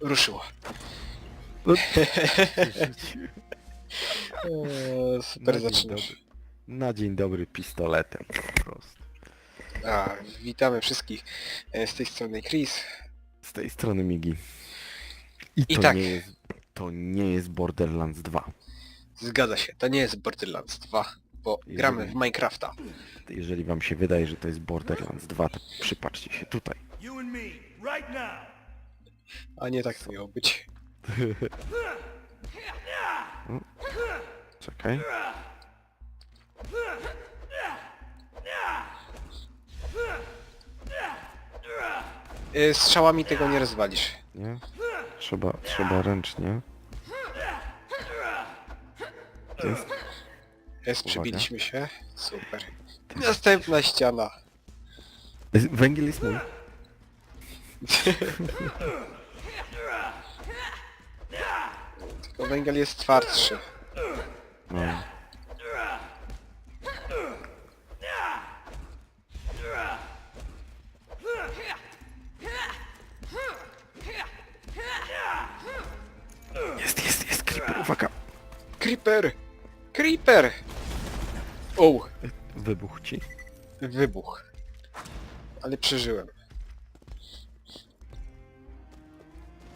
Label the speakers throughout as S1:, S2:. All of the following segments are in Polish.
S1: ruszyło.
S2: No,
S1: Eee, super
S2: Na dzień
S1: zaczynasz.
S2: dobry. Na dzień dobry pistoletem po prostu.
S1: A, witamy wszystkich. E, Z tej strony Chris.
S2: Z tej strony Migi. I
S1: I
S2: to
S1: tak.
S2: nie jest... To nie jest Borderlands 2.
S1: Zgadza się, to nie jest Borderlands 2, bo
S2: Jeżeli-
S1: gramy w Minecrafta.
S2: Jeżeli wam się wydaje, że to jest Borderlands 2, to przypatrzcie się tutaj.
S3: You and me, right now.
S1: A nie tak to miało być.
S2: Czekaj.
S1: E, Strzałami tego nie rozwalisz.
S2: Nie? Trzeba, trzeba ręcznie. Jest?
S1: Jest, przybiliśmy się. Super. Następna ściana.
S2: Węgiel jest mój.
S1: Tylko węgiel jest twardszy.
S2: No. Jest, jest, jest, creeper, uwaga!
S1: Creeper! Creeper! O,
S2: Wybuch ci.
S1: wybuch. Ale przeżyłem.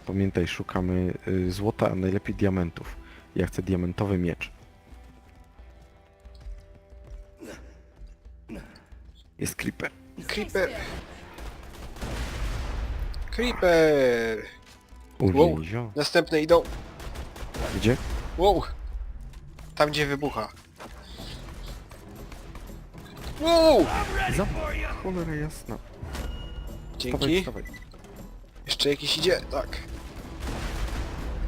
S2: Pamiętaj, szukamy y, złota, a najlepiej diamentów. Ja chcę diamentowy miecz. Jest creeper.
S1: Creeper! Creeper!
S2: Uwięzio.
S1: Następne idą.
S2: Gdzie?
S1: Wow! Tam gdzie wybucha. Wow!
S2: Za cholera jasna. Stawaj,
S1: Dzięki.
S2: stawaj.
S1: Jeszcze jakiś idzie? Tak.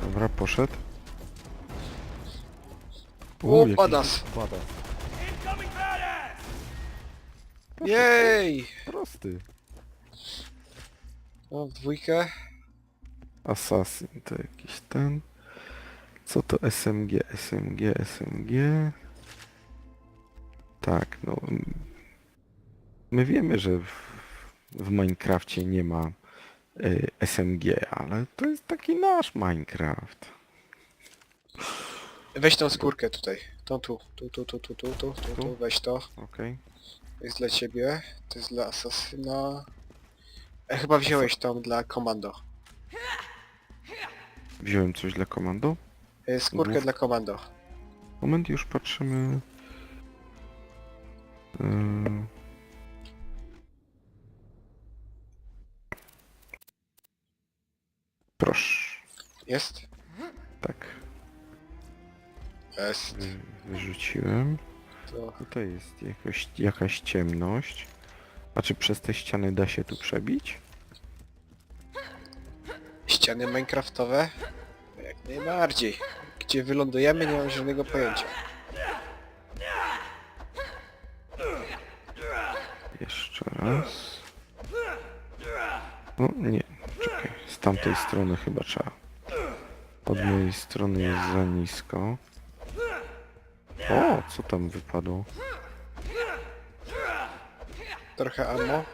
S2: Dobra, poszedł.
S1: O,
S3: badass.
S1: Jej!
S2: Prosty.
S1: O, w dwójkę.
S2: Assassin to jakiś ten. Co to SMG? SMG, SMG. Tak, no. mm, My wiemy, że w, w Minecrafcie nie ma SMG, ale to jest taki nasz Minecraft.
S1: Weź tą skórkę tutaj. Tą tu. Tu, tu, tu, tu, tu, tu, tu, tu.
S2: Tu?
S1: Weź to.
S2: Okej.
S1: To jest dla ciebie. To jest dla asasyna. E, chyba wziąłeś tą dla komando.
S2: Wziąłem coś dla komando.
S1: E, skórkę dla komando.
S2: Moment, już patrzymy. Yy,
S1: Jest?
S2: Tak.
S1: Jest.
S2: Wy, wyrzuciłem.
S1: To
S2: Tutaj jest jakoś, jakaś ciemność. A czy przez te ściany da się tu przebić?
S1: ściany minecraftowe? Jak najbardziej. Gdzie wylądujemy nie mam żadnego pojęcia.
S2: Jeszcze raz. No nie, czekaj. Z tamtej strony chyba trzeba. Od mojej strony jest za nisko. O, co tam wypadło?
S1: Trochę ammo.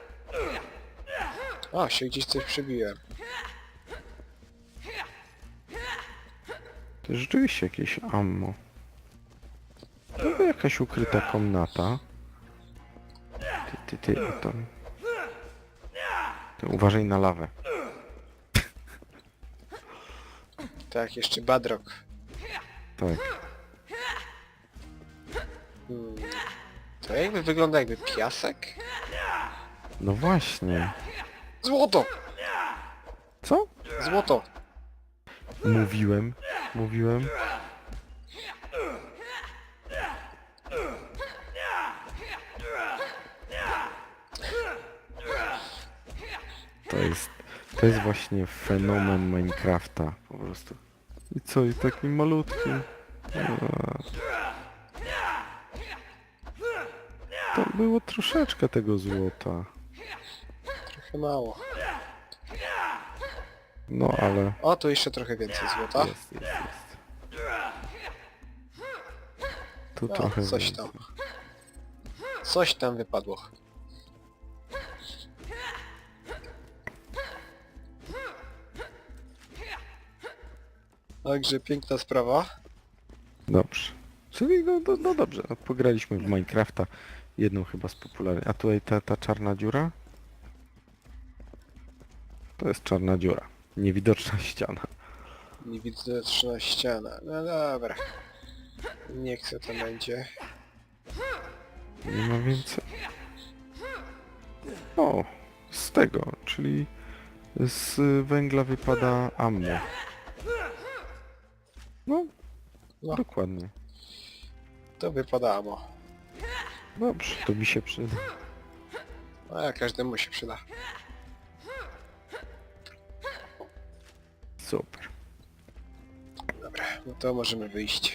S1: O, się gdzieś coś przebiłem.
S2: To rzeczywiście jakieś ammo. To jakaś ukryta komnata. Ty, ty, ty, o tam. Ty, uważaj na lawę.
S1: Tak, jeszcze badrock.
S2: Tak.
S1: Hmm. To jakby wygląda jakby piasek?
S2: No właśnie.
S1: Złoto!
S2: Co?
S1: Złoto!
S2: Mówiłem. Mówiłem. To jest, to jest właśnie fenomen Minecrafta po prostu. I co, i taki malutki. A. To było troszeczkę tego złota.
S1: Trochę mało.
S2: No ale
S1: O, tu jeszcze trochę więcej złota.
S2: jest, jest, jest. Tu
S1: No,
S2: trochę
S1: coś
S2: więcej.
S1: tam. Coś tam wypadło. Także piękna sprawa.
S2: Dobrze. Czyli no, no, no dobrze, no, pograliśmy w Minecrafta. Jedną chyba z popularnych. A tutaj ta, ta czarna dziura? To jest czarna dziura. Niewidoczna ściana.
S1: Niewidoczna ściana. No dobra. Nie chcę to będzie.
S2: Nie ma więcej. O, z tego, czyli z węgla wypada ammo. No,
S1: No.
S2: dokładnie.
S1: To wypadało.
S2: Dobrze, to mi się przyda.
S1: A każdemu się przyda.
S2: Super.
S1: Dobra, no to możemy wyjść.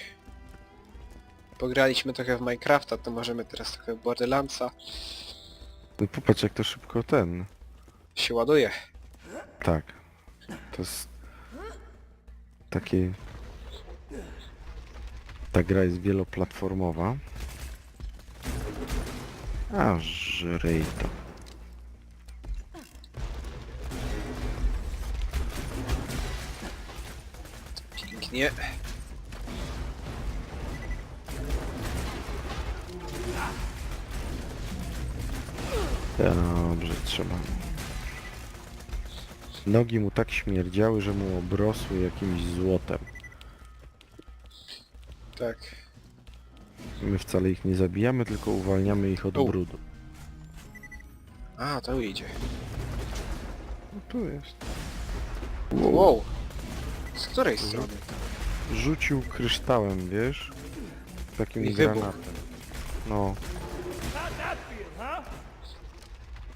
S1: Pograliśmy trochę w Minecrafta, to możemy teraz trochę w Borderlandsa.
S2: No popatrz jak to szybko ten.
S1: Się ładuje.
S2: Tak. To jest takie... Ta gra jest wieloplatformowa. A żryj to.
S1: Pięknie.
S2: Dobrze, trzeba. Nogi mu tak śmierdziały, że mu obrosły jakimś złotem.
S1: Tak.
S2: My wcale ich nie zabijamy, tylko uwalniamy ich od
S1: U.
S2: brudu.
S1: A, to idzie.
S2: No tu jest.
S1: Wow. Z której strony?
S2: Rzucił kryształem, wiesz? Takim
S1: I wybuch.
S2: granatem. No?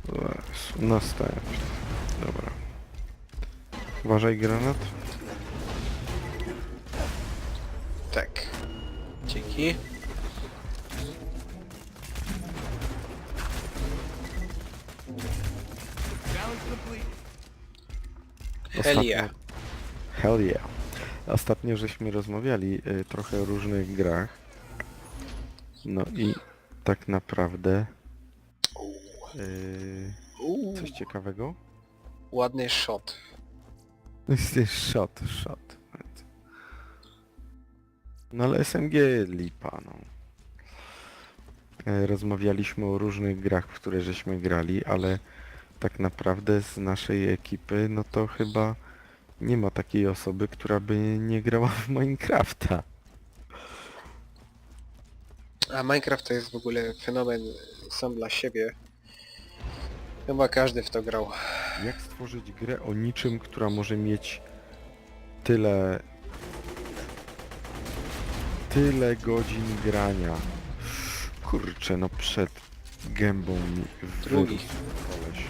S2: Jezu, następny. Dobra. Uważaj granat.
S1: Tak. Dzięki. Hell yeah.
S2: Hell yeah. Ostatnio żeśmy rozmawiali y, trochę o różnych grach. No i tak naprawdę y,
S1: Uuu,
S2: coś ciekawego.
S1: ładny shot.
S2: Jest shot, shot. No ale SMG lipa, no. E, Rozmawialiśmy o różnych grach, w które żeśmy grali, ale tak naprawdę z naszej ekipy, no to chyba nie ma takiej osoby, która by nie grała w Minecrafta.
S1: A Minecraft to jest w ogóle fenomen sam dla siebie. Chyba każdy w to grał.
S2: Jak stworzyć grę o niczym, która może mieć tyle... Tyle godzin grania. Kurczę, no przed gębą mi
S1: Drugi.
S2: wyrósł koleś.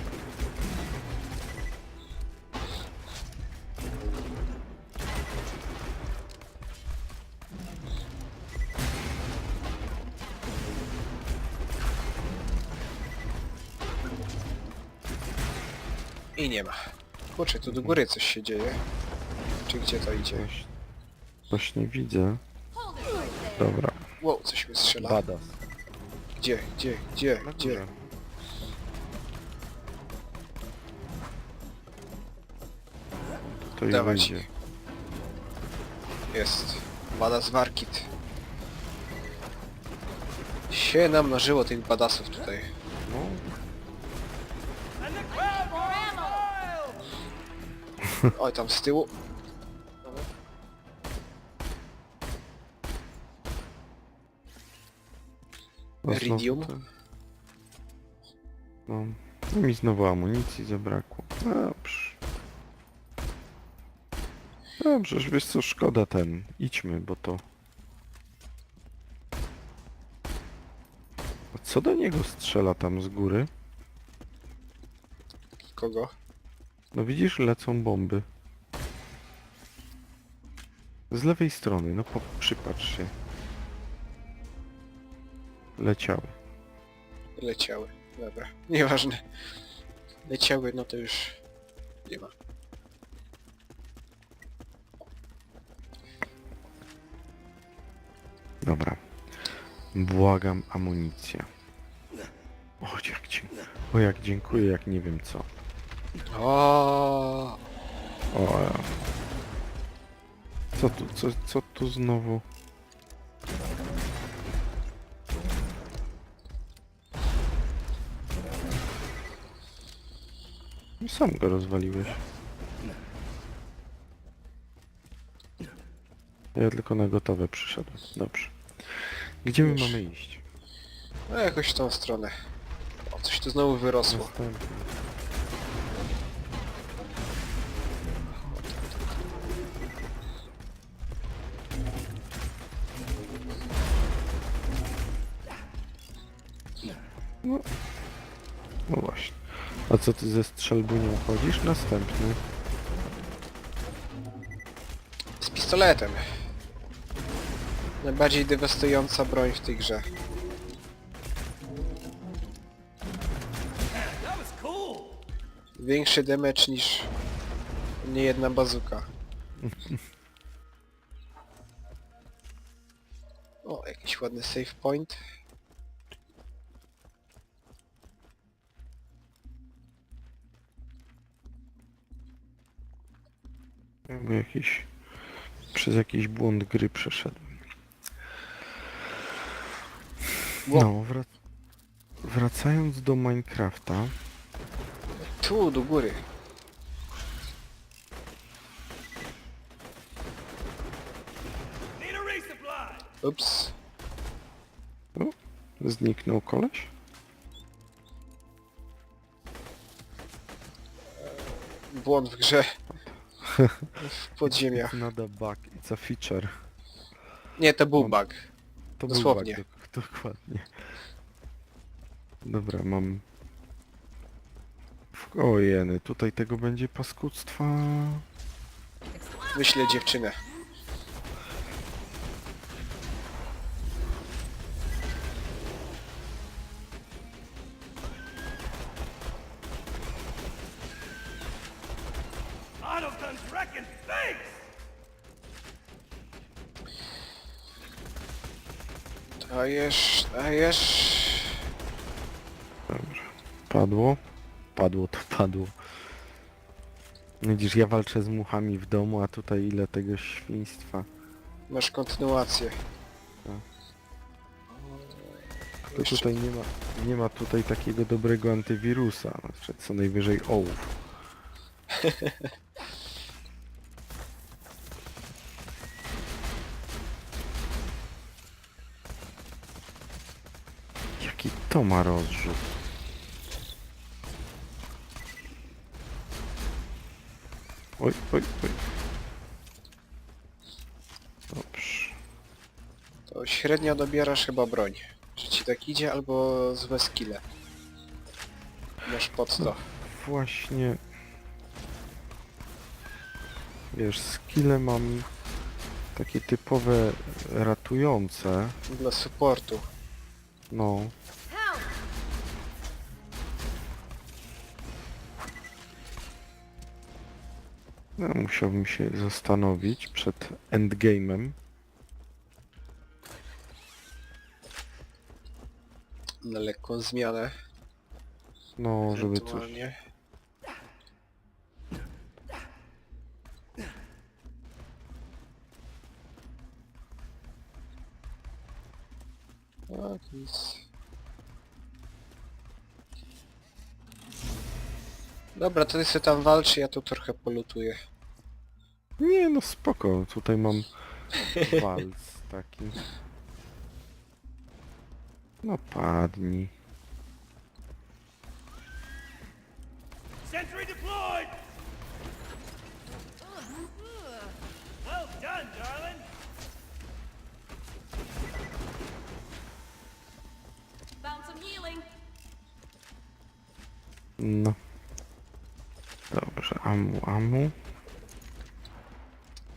S1: I nie ma. Kurczę, tu do góry coś się dzieje. Czy gdzie to idzie?
S2: Coś, coś nie widzę. Dobra,
S1: Wow, coś mi strzela.
S2: badass.
S1: Gdzie, gdzie, gdzie,
S2: Na
S1: gdzie?
S2: górze. To i
S1: Dawać.
S2: wyjdzie.
S1: Jest. Badas Warkit. Się namnożyło tych badasów tutaj.
S2: No!
S1: Oj, tam z tyłu.
S2: Znowu
S1: Iridium?
S2: No, no mi znowu amunicji zabrakło. Dobrze. Dobrze, że wiesz co, szkoda ten. Idźmy, bo to... A co do niego strzela tam z góry?
S1: Kogo?
S2: No widzisz, lecą bomby. Z lewej strony, no po, przypatrz się. Leciały.
S1: Leciały. Dobra, nieważne. Leciały, no to już nie ma.
S2: Dobra. Błagam amunicję. O, jak dziękuję. O, jak dziękuję, jak nie wiem co.
S1: O,
S2: O, Co tu, co, co tu znowu? Sam go rozwaliłeś. Ja tylko na gotowe przyszedłem. Dobrze. Gdzie my
S1: Już.
S2: mamy iść?
S1: No jakoś w tą stronę. O, coś tu znowu wyrosło.
S2: Następny. A co ty ze strzelbunią chodzisz? Następny.
S1: Z pistoletem. Najbardziej dewastująca broń w tej grze. Większy damage niż niejedna bazuka. O, jakiś ładny save point.
S2: Jakby jakiś... Przez jakiś błąd gry przeszedłem. No, wrac... wracając do Minecrafta,
S1: Tu, do góry. Ups.
S2: zniknął koleś?
S1: Błąd w grze. W podziemiach.
S2: Not a bug, it's a feature.
S1: Nie, to był bug.
S2: To
S1: Dosłownie.
S2: był bug, dok- dokładnie. Dobra, mam... O jeny, tutaj tego będzie paskudztwa.
S1: Wyślę dziewczynę.
S3: Wrecking things.
S1: Dajesz, dajesz.
S2: Dobra. Padło? Padło to padło. Widzisz, ja walczę z muchami w domu, a tutaj ile tego świństwa.
S1: Masz kontynuację.
S2: To
S1: Jeszcze-
S2: tutaj nie ma, nie ma tutaj takiego dobrego antywirusa. Znaczy, co najwyżej ołów. to ma rozrzut? Oj, oj, oj. Dobrze.
S1: To średnio dobierasz chyba broń. Czy ci tak idzie, albo złe skille. Masz pod to.
S2: Właśnie... Wiesz, skille mam takie typowe ratujące.
S1: Dla supportu.
S2: No. No, musiałbym się zastanowić przed endgame'em.
S1: Na lekką zmianę.
S2: No, żeby coś...
S1: ewentualnie. Tak, nic. Dobra, to ty sobie tam walczy, ja tu trochę polutuję.
S2: Nie, no spoko. Tutaj mam walc taki. No padnij.
S3: Sentry deployed. Well done, darling.
S4: Found some healing.
S2: No. Dobrze, amu, amu.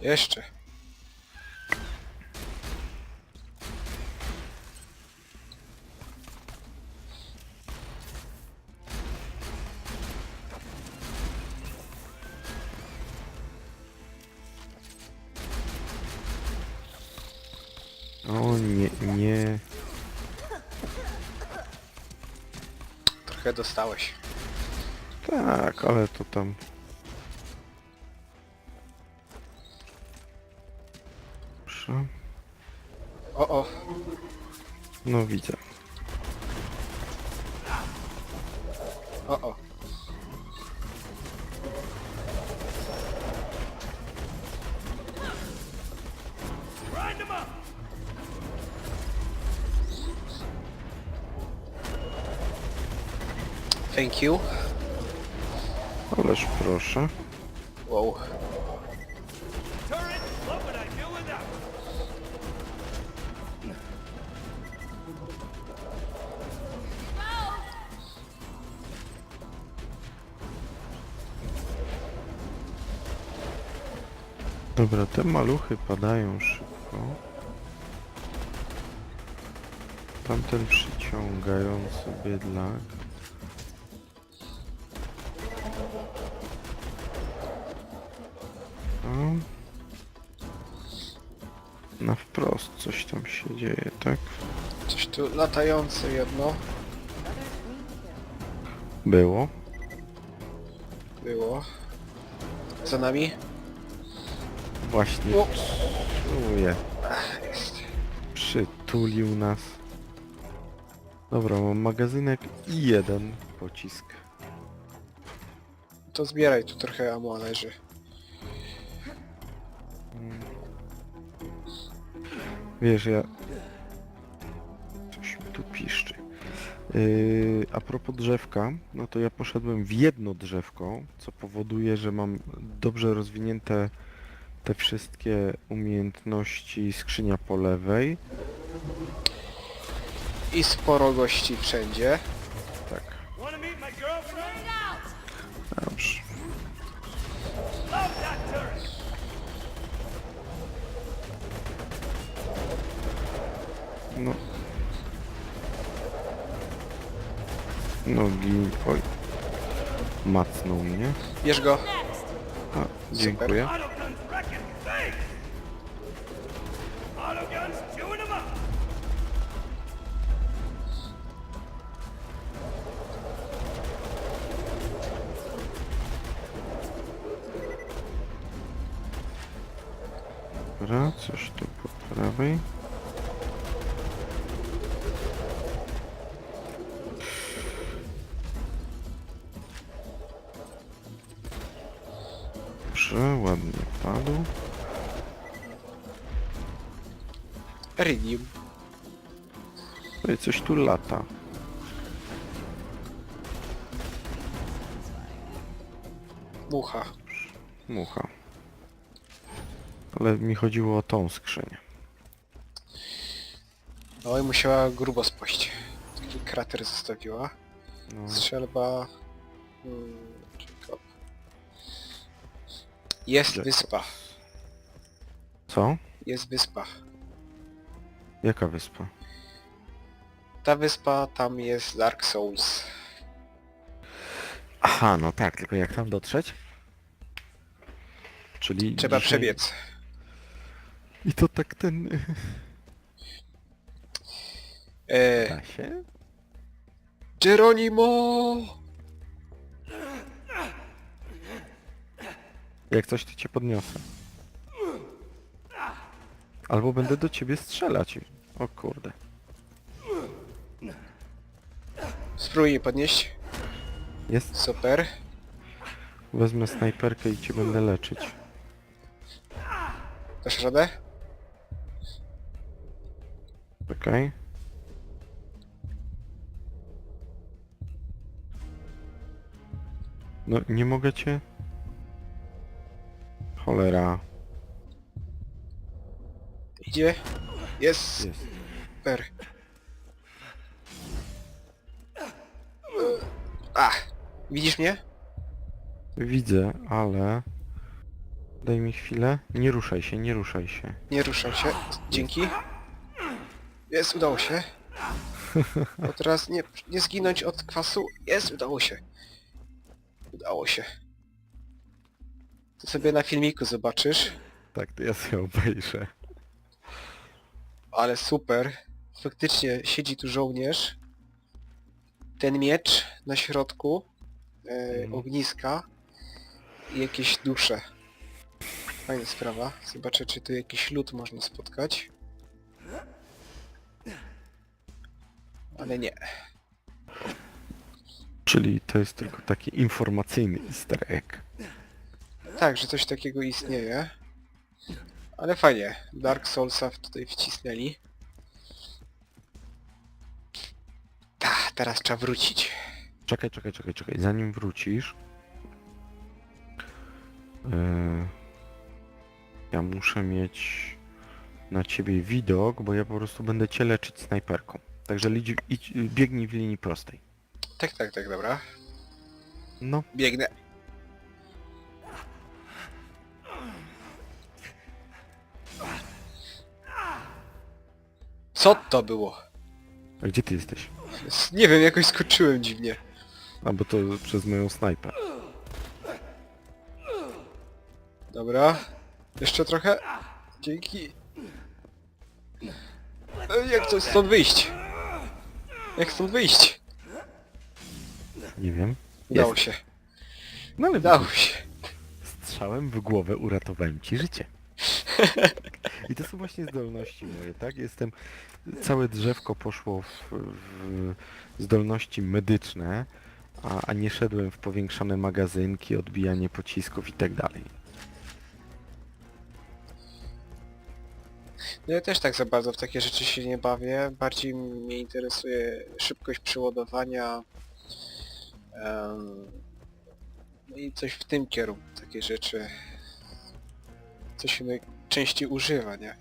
S1: Jeszcze.
S2: O nie, nie.
S1: Trochę dostałeś.
S2: Tak, ale to tam... Dobrze.
S1: O, o.
S2: No widzę.
S1: O, o. Thank you.
S2: Ależ proszę.
S1: Wow.
S2: Dobra, te maluchy padają szybko. Tamten przyciągający bydlak. O. Na wprost coś tam się dzieje, tak?
S1: Coś tu latające jedno
S2: Było.
S1: było. Za nami?
S2: Właśnie
S1: O.
S2: czuję. Przytulił nas. Dobra, mam magazynek i jeden pocisk.
S1: To zbieraj, tu trochę ammo leży.
S2: Wiesz, ja... Coś mi tu piszczy. Yy, a propos drzewka, no to ja poszedłem w jedno drzewko, co powoduje, że mam dobrze rozwinięte te wszystkie umiejętności skrzynia po lewej.
S1: I sporo gości wszędzie.
S2: Tak, dobrze. No. Nogi... Oj. Macnął mnie.
S1: Bierz go.
S2: A, dziękuję.
S3: Autoguns
S2: padł.
S1: Iridium.
S2: Coś tu lata.
S1: Mucha.
S2: Mucha. Ale mi chodziło o tą skrzynię.
S1: No i musiała grubo spaść. Taki krater zostawiła.
S2: No,
S1: Strzelba... Hmm, czekam. Jest
S2: Gdzie?
S1: wyspa.
S2: co?
S1: Jest wyspa.
S2: Jaka wyspa?
S1: Ta wyspa, tam jest Dark Souls.
S2: Aha, no tak, tylko jak tam dotrzeć? Czyli
S1: Trzeba
S2: dzisiaj-
S1: przebiec.
S2: I to tak ten...
S1: E,
S2: Da się?
S1: Geronimo!
S2: Jak coś to cię podniosę. Albo będę do ciebie strzelać. O kurde.
S1: Spróbuj mnie podnieść.
S2: Jest.
S1: Super.
S2: Wezmę snajperkę i cię będę leczyć.
S1: Dasz radę?
S2: Czekaj. No nie mogę cię... Cholera.
S1: Idzie? Jest.
S2: Jest.
S1: Super. Ach, widzisz mnie?
S2: Widzę, ale... Daj mi chwilę. Nie ruszaj się, nie ruszaj się.
S1: Nie ruszam się. Dzięki. Jest, udało się. Bo teraz nie, nie zginąć od kwasu. Jest, udało się. Udało się. To sobie na filmiku zobaczysz.
S2: Tak, to ja sobie obejrzę.
S1: Ale super. Faktycznie siedzi tu żołnierz. Ten miecz na środku e,
S2: Mhm.
S1: ogniska i jakieś dusze. Fajna sprawa. Zobaczę, czy tu jakiś lód można spotkać. Ale nie.
S2: Czyli to jest tylko taki informacyjny easter egg.
S1: Tak, że coś takiego istnieje. Ale fajnie. Dark Soulsa tutaj wcisnęli. Ta, teraz trzeba wrócić.
S2: Czekaj, czekaj, czekaj, czekaj. Zanim wrócisz... Yy, ja muszę mieć na ciebie widok, bo ja po prostu będę cię leczyć snajperką. Także lidzi, idź, biegnij w linii prostej.
S1: Tak, tak, tak, dobra.
S2: No,
S1: Biegnę. Co to było?
S2: a gdzie ty jesteś?
S1: Nie wiem, jakoś skoczyłem dziwnie.
S2: A bo to przez moją snajpę.
S1: Dobra. Jeszcze trochę. Dzięki. E, Jak to stąd wyjść? Jak stąd wyjść?
S2: Nie wiem.
S1: Udało się.
S2: No ale
S1: Udało się.
S2: strzałem w głowę uratowałem ci życie. I to są właśnie zdolności moje, tak? Jestem... Całe drzewko poszło w, w zdolności medyczne, a, a nie szedłem w powiększane magazynki, odbijanie pocisków i tak dalej.
S1: No ja też tak za bardzo w takie rzeczy się nie bawię. Bardziej mnie interesuje szybkość przeładowania. no i coś w tym kierunku, takie rzeczy. Co się najczęściej używa, nie?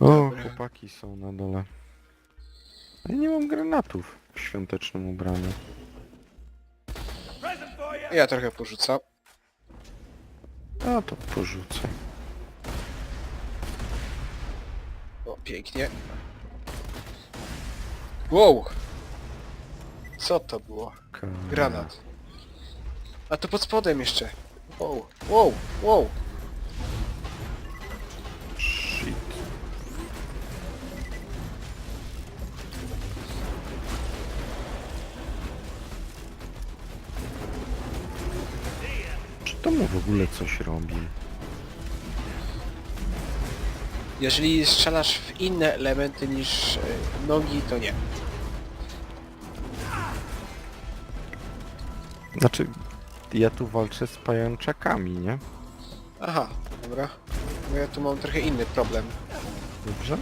S2: O,
S1: Dobra.
S2: chłopaki są na dole. Ja nie mam granatów w świątecznym ubraniu.
S1: Ja trochę porzucam.
S2: A to porzucę.
S1: O, pięknie. Wow! Co to było?
S2: Ka-
S1: Granat. A to pod spodem jeszcze. Wow, wow, wow.
S2: Shit. Czy to mu w ogóle coś robi?
S1: Jeżeli strzelasz w inne elementy niż e, nogi, to nie.
S2: Znaczy, ja tu walczę z pajączakami, nie?
S1: Aha, dobra. Bo ja tu mam trochę inny problem.
S2: Dobrze?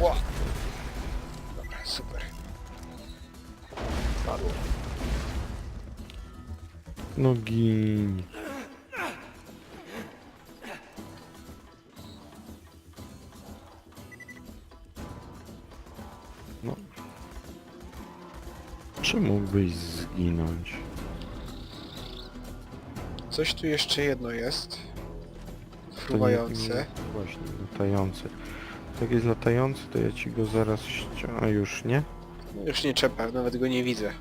S1: Ło! Dobra, super. Padło.
S2: No gin. No. Czy mógłbyś zginąć?
S1: Coś tu jeszcze jedno jest. Fruwające.
S2: nie- Właśnie, latający. Jak jest latający, to ja ci go zaraz ściągnę. A już nie?
S1: No Już nie trzeba, nawet go nie widzę.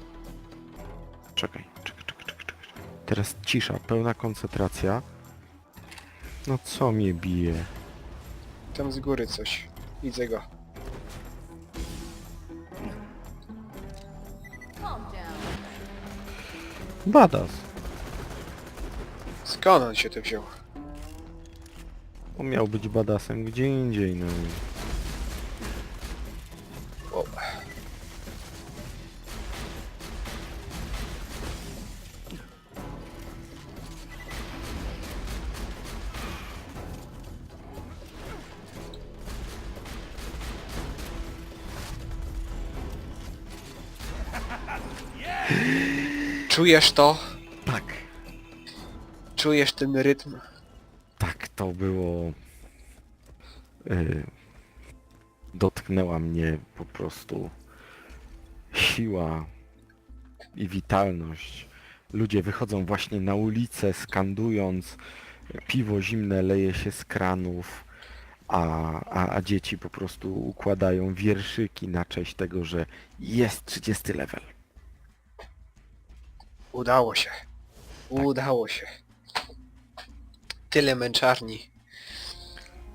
S2: Czekaj, czekaj, czekaj, czekaj, czekaj. Teraz cisza, pełna koncentracja. No co mnie bije?
S1: Tam z góry coś. Widzę go.
S2: Badas.
S1: Skąd on się tu wziął?
S2: On miał być badasem gdzie indziej, no.
S1: O. Czujesz to?
S2: Tak.
S1: Czujesz ten rytm?
S2: Tak, to było... Yy, dotknęła mnie po prostu siła i witalność. Ludzie wychodzą właśnie na ulicę skandując piwo zimne leje się z kranów, a, a, a dzieci po prostu układają wierszyki na cześć tego, że jest 30 level.
S1: Udało się. Udało się. Tyle męczarni.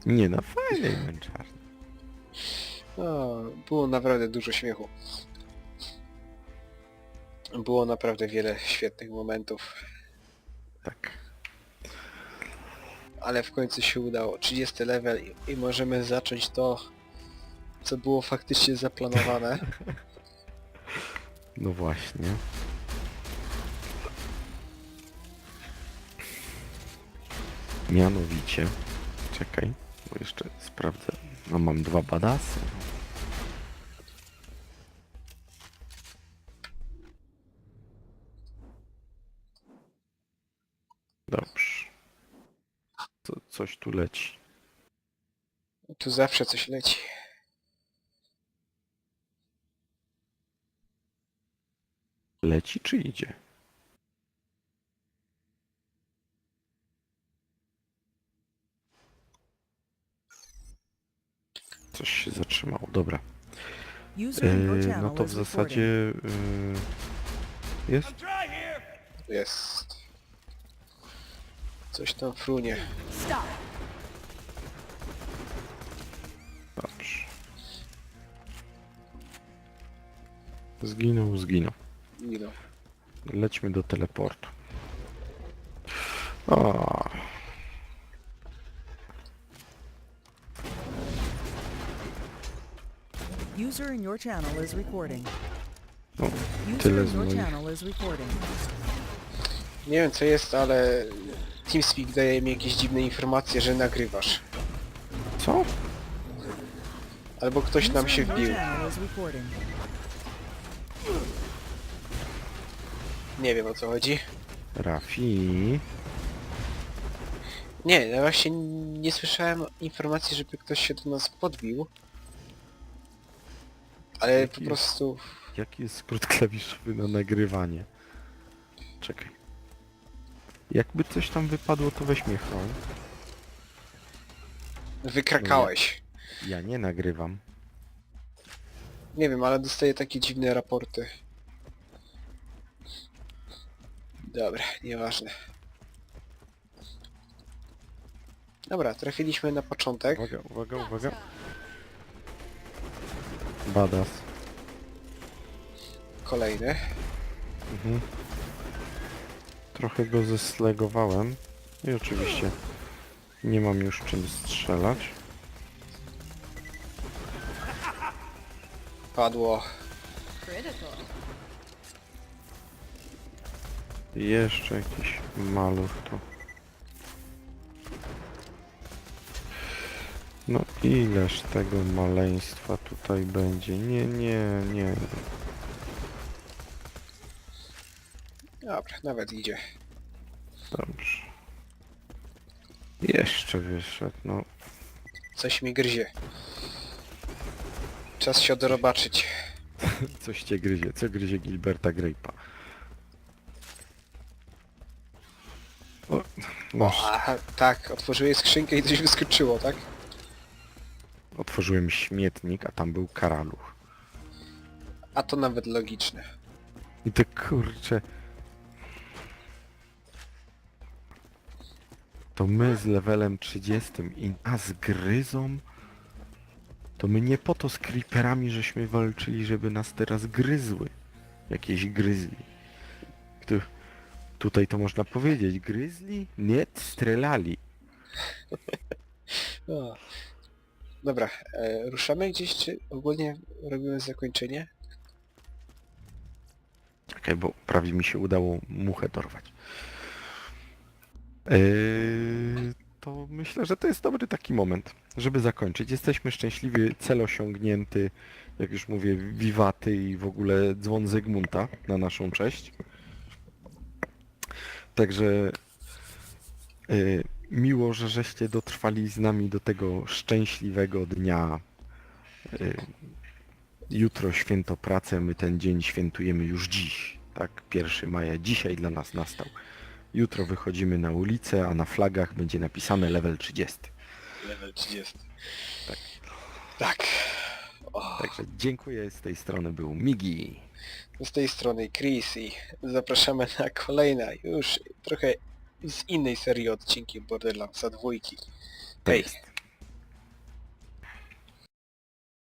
S2: Nie na fajnej męczarni.
S1: O, było naprawdę dużo śmiechu. Było naprawdę wiele świetnych momentów,
S2: Tak.
S1: ale w końcu się udało. 30 level i, i możemy zacząć to, co było faktycznie zaplanowane.
S2: No właśnie. Mianowicie, czekaj, bo jeszcze sprawdzę. No mam dwa badasy. Dobrze. Co, coś tu leci.
S1: Tu zawsze coś leci.
S2: Leci czy idzie? Coś się zatrzymało, dobra.
S5: Channel
S2: no to w zasadzie yy, jest?
S1: Jest. Coś tam frunie.
S2: Dobrze. Zginął, zginął.
S1: Minął.
S2: Lećmy do teleportu. O,
S5: User in your channel is recording.
S2: no,
S5: User
S2: tyle
S5: in
S2: z
S5: your
S2: moich...
S5: channel is recording.
S1: Nie wiem co jest, ale TeamSpeak daje mi jakieś dziwne informacje, że nagrywasz.
S2: Co?
S1: Albo ktoś nam
S5: User
S1: się
S5: in your
S1: wbił.
S5: channel is recording.
S1: Nie wiem o co chodzi.
S2: Rafi...
S1: Nie, ja właśnie nie słyszałem informacji, żeby ktoś się do nas podbił. Ale
S2: Jaki
S1: po
S2: jest?
S1: prostu...
S2: Jaki jest skrót klawiszowy na nagrywanie? Czekaj. Jakby coś tam wypadło, to weź mnie chroń.
S1: Wykrakałeś.
S2: Ja nie nagrywam.
S1: Nie wiem, ale dostaję takie dziwne raporty. Dobra, nieważne. Dobra, trafiliśmy na początek.
S2: Uwaga, uwaga, uwaga. Badas.
S1: Kolejny.
S2: Mhm. Trochę go zeslegowałem. I oczywiście nie mam już czym strzelać.
S1: Padło.
S4: Critical.
S2: Jeszcze jakiś maluch tu. No ileż tego maleństwa tutaj będzie? Nie, nie, nie.
S1: Dobra, nawet idzie.
S2: Dobrze. Jeszcze wyszedł, no.
S1: Coś mi gryzie. Czas się odrobaczyć.
S2: Coś cię gryzie. Co gryzie Gilberta Grape'a? O, masz.
S1: Aha, tak, otworzyłeś skrzynkę i coś wyskoczyło, tak?
S2: Otworzyłem śmietnik, a tam był karaluch.
S1: A to nawet logiczne.
S2: I to kurcze... To my z levelem 30 i nas gryzą? To my nie po to z creeperami żeśmy walczyli, żeby nas teraz gryzły. Jakieś gryzli. Tu, tutaj to można powiedzieć, gryzli? Nie, strzelali.
S1: O. Dobra, e, ruszamy gdzieś, czy ogólnie robimy zakończenie?
S2: Czekaj, bo prawie mi się udało muchę dorwać. Yy, to myślę, że to jest dobry taki moment, żeby zakończyć. Jesteśmy szczęśliwi, cel osiągnięty, jak już mówię, wiwaty i w ogóle dzwon Zygmunta na naszą cześć. Także yy, miło, że żeście dotrwali z nami do tego szczęśliwego dnia. Yy, jutro święto pracy, my ten dzień świętujemy już dziś. Tak, 1 maja dzisiaj dla nas nastał. Jutro wychodzimy na ulicę, a na flagach będzie napisane level 30.
S1: Level 30.
S2: Tak.
S1: Tak. O,
S2: Także dziękuję, z tej strony był Migi.
S1: z tej strony Chris i zapraszamy na kolejne, już trochę z innej serii odcinki Borderlandsa dwójki.
S2: To
S1: Hej.